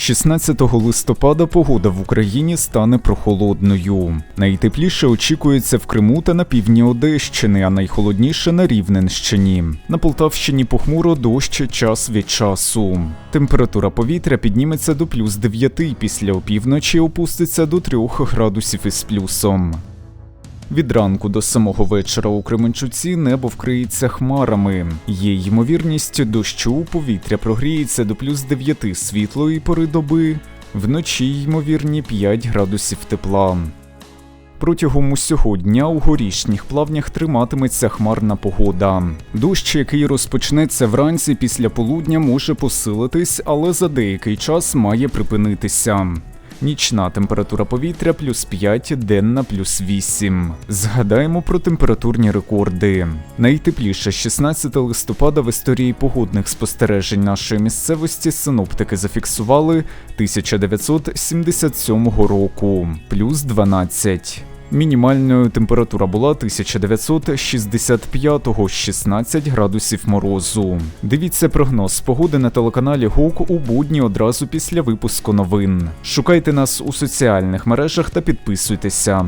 16 листопада погода в Україні стане прохолодною. Найтепліше очікується в Криму та на півдні Одещини, а найхолодніше на Рівненщині. На Полтавщині похмуро дощ час від часу. Температура повітря підніметься до плюс 9, після опівночі опуститься до 3 градусів із плюсом. Від ранку до самого вечора у Кременчуці небо вкриється хмарами. Є ймовірність дощу, повітря прогріється до плюс 9 світлої пори доби, вночі ймовірні 5 градусів тепла. Протягом усього дня у горішніх плавнях триматиметься хмарна погода. Дощ, який розпочнеться вранці після полудня, може посилитись, але за деякий час має припинитися. Нічна температура повітря плюс 5, денна плюс 8. Згадаємо про температурні рекорди. Найтепліше 16 листопада в історії погодних спостережень нашої місцевості синоптики зафіксували 1977 року плюс 12. Мінімальною температура була 1965-го 16 градусів морозу. Дивіться прогноз погоди на телеканалі ГУК у будні одразу після випуску новин. Шукайте нас у соціальних мережах та підписуйтеся.